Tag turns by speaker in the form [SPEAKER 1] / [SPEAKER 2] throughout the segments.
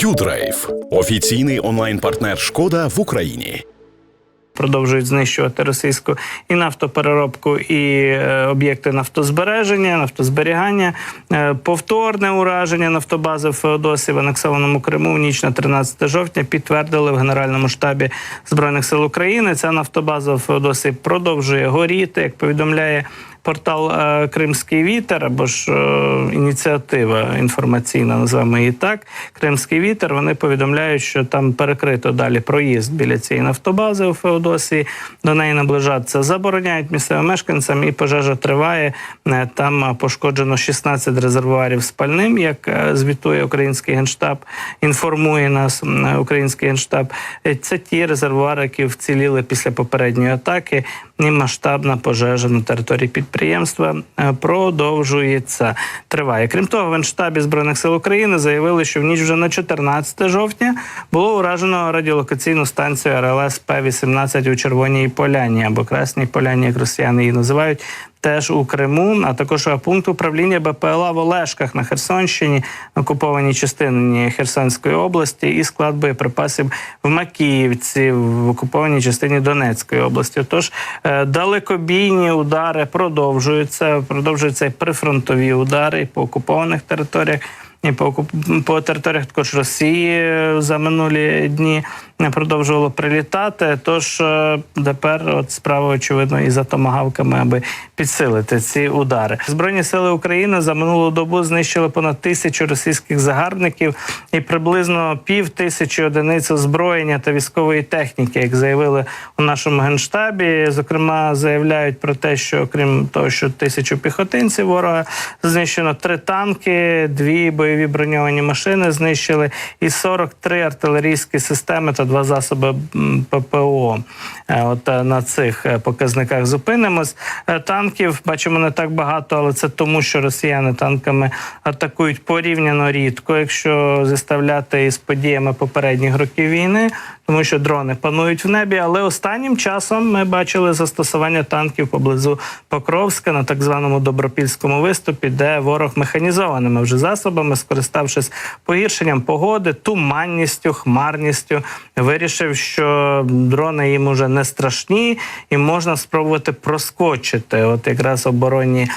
[SPEAKER 1] Юдрайв офіційний онлайн-партнер Шкода в Україні.
[SPEAKER 2] продовжують знищувати російську і нафтопереробку, і е, об'єкти нафтозбереження, нафтозберігання, Е, повторне ураження нафтобази в Феодосі в анексованому Криму в ніч на 13 жовтня підтвердили в Генеральному штабі збройних сил України. Ця нафтобаза в Феодосі продовжує горіти, як повідомляє. Портал е, Кримський вітер або ж е, ініціатива інформаційна, називаємо її так. Кримський вітер. Вони повідомляють, що там перекрито далі проїзд біля цієї нафтобази у Феодосії. До неї наближатися забороняють місцевим мешканцям, і пожежа триває. Е, Там пошкоджено 16 резервуарів з пальним, як звітує український генштаб. Інформує нас український генштаб. Це ті резервуари, які вціліли після попередньої атаки. І масштабна пожежа на території підприємства е, продовжується. Триває. Крім того, в Генштабі збройних сил України заявили, що в ніч вже на 14 жовтня було уражено радіолокаційну станцію РЛС П-18 у Червоній Поляні або Красній Поляні, як росіяни її називають. Теж у Криму, а також пункт управління БПЛА в Олешках на Херсонщині, окупованій частині Херсонської області, і склад боєприпасів в Макіївці, в окупованій частині Донецької області. Тож е, далекобійні удари продовжуються. Продовжуються і прифронтові удари по окупованих територіях. І по, по територіях також Росії е, за минулі дні продовжувало прилітати. Тож е, тепер от справа очевидно і за томагавками, аби підсилити ці удари. Збройні сили України за минулу добу знищили понад тисячу російських загарбників і приблизно пів тисячі одиниць озброєння та військової техніки, як заявили у нашому генштабі. Зокрема, заявляють про те, що крім того, що тисячу піхотинців ворога знищено три танки, дві бойові броньовані машини знищили, і 43 артилерійські системи та два засоби ППО. Е, От е, на цих е, показниках зупинимось. Танків бачимо не так багато, але це тому, що росіяни танками атакують порівняно рідко, якщо зіставляти із подіями попередніх років війни, тому що дрони панують в небі. Але останнім часом ми бачили застосування танків поблизу Покровська на так званому добропільському виступі, де ворог механізованими вже засобами, скориставшись погіршенням погоди, туманністю, хмарністю, вирішив, що дрони їм уже не страшні, і можна спробувати проскочити. От якраз оборонні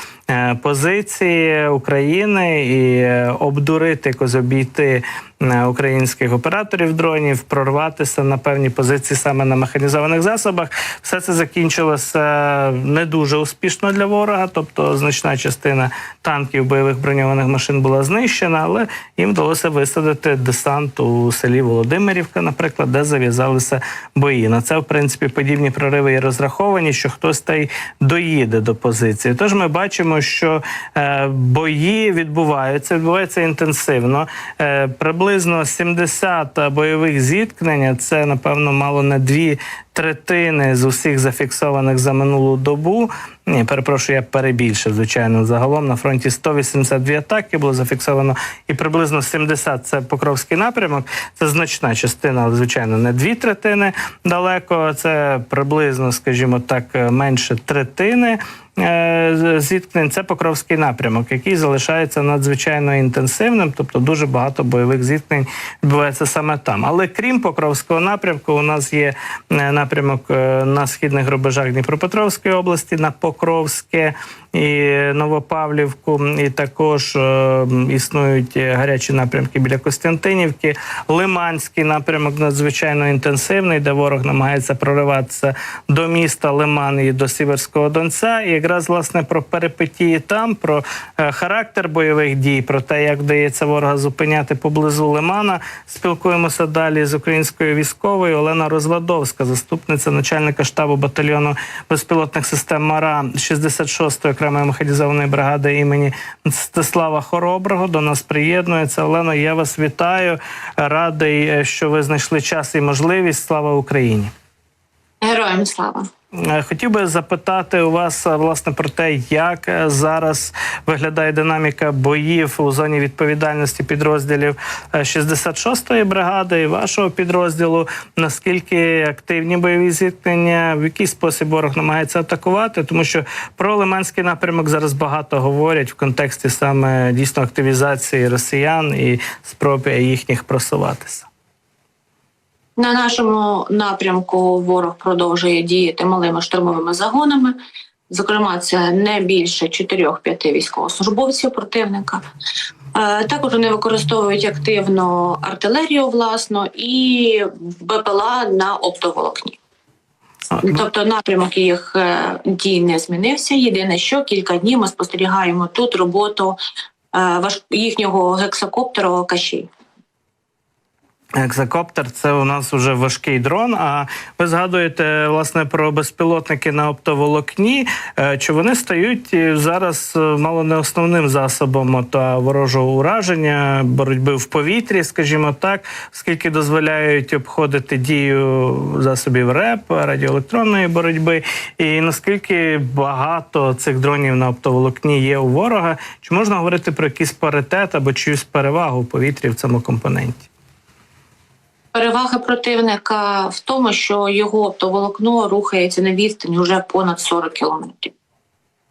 [SPEAKER 2] позиції України і е, обдурити, якось обійти е, українських операторів дронів, прорватися на певні позиції саме на механізованих засобах. Все це закінчилося не дуже успішно для ворога, тобто значна частина танків бойових броньованих машин була знищена, але їм вдалося висадити десант у селі Володимирівка, наприклад, де зав'язалися бої. На це в принципі подібні прориви і розраховані, що хтось та й доїде до позиції. Тож ми бачимо, що е, бої відбуваються, відбуваються інтенсивно. Е, приблизно 70 бойових зіткнень. Це напевно мало не дві третини з усіх зафіксованих за минулу добу. Ні, перепрошую, я перебільшив, звичайно. Загалом на фронті 182 атаки було зафіксовано, і приблизно 70 – це Покровський напрямок. Це значна частина, але звичайно не дві третини далеко. Це приблизно, скажімо так, менше третини. е, Зіткнень це Покровський напрямок, який залишається надзвичайно інтенсивним, тобто дуже багато бойових зіткнень відбувається саме там. Але крім Покровського напрямку, у нас є е, напрямок е, на східних рубежах Дніпропетровської області, на Покровське і Новопавлівку, і також е, існують гарячі напрямки біля Костянтинівки. Лиманський напрямок надзвичайно інтенсивний, де ворог намагається прориватися до міста Лиман і до Сіверського Донця. І якраз власне про перипетії там, про е, характер бойових дій, про те, як вдається ворога зупиняти поблизу Лимана. Спілкуємося далі з українською військовою Олена Розвадовська, заступниця начальника штабу батальйону безпілотних систем МАРА 66-ї окремої механізованої бригади імені Стеслава Хороброго. До нас приєднується. Олено, я вас вітаю. Радий, е, що ви знайшли час і можливість. Слава Україні!
[SPEAKER 3] Героям слава!
[SPEAKER 2] Е, Хотів би запитати у вас е, власне про те, як е, зараз виглядає динаміка боїв у зоні відповідальності підрозділів е, 66-ї бригади і вашого підрозділу. Наскільки активні бойові зіткнення, в який спосіб ворог намагається атакувати? Тому що про Лиманський напрямок зараз багато говорять в контексті саме дійсно активізації росіян і спроби їхніх просуватися.
[SPEAKER 3] На нашому напрямку ворог продовжує діяти малими штурмовими загонами. Зокрема, це не більше 4-5 військовослужбовців противника. Е, Також вони використовують активно артилерію власно і БПЛА на оптоволокні. Тобто напрямок їх е, дій не змінився. Єдине, що кілька днів ми спостерігаємо тут роботу е, їхнього гексакоптеру Каші.
[SPEAKER 2] Екзакоптер це у нас вже важкий дрон. А ви згадуєте власне про безпілотники на оптоволокні? Е, Чи вони стають е, зараз е, мало не основним засобом та ворожого ураження, боротьби в повітрі, скажімо так, оскільки дозволяють обходити дію засобів РЕП, радіоелектронної боротьби, і наскільки багато цих дронів на оптоволокні є у ворога? Чи можна говорити про якийсь паритет або чиюсь перевагу в повітрі в цьому компоненті?
[SPEAKER 3] Перевага противника в тому, що його оптоволокно рухається на відстані вже понад 40 кілометрів.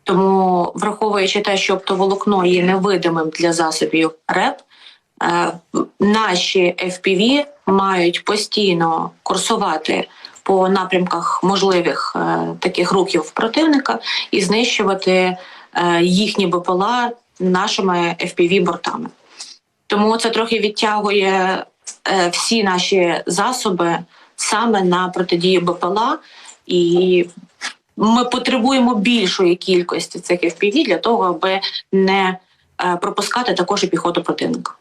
[SPEAKER 3] Тому, враховуючи те, що оптоволокно є невидимим для засобів РЕП, е, наші FPV мають постійно курсувати по напрямках можливих е, таких рухів противника і знищувати е, їхні БПЛА нашими FPV-бортами. Тому це трохи відтягує всі наші засоби саме на протидію БПЛА, і ми потребуємо більшої кількості цих FPV для того, аби не е, пропускати також і піхоту противника.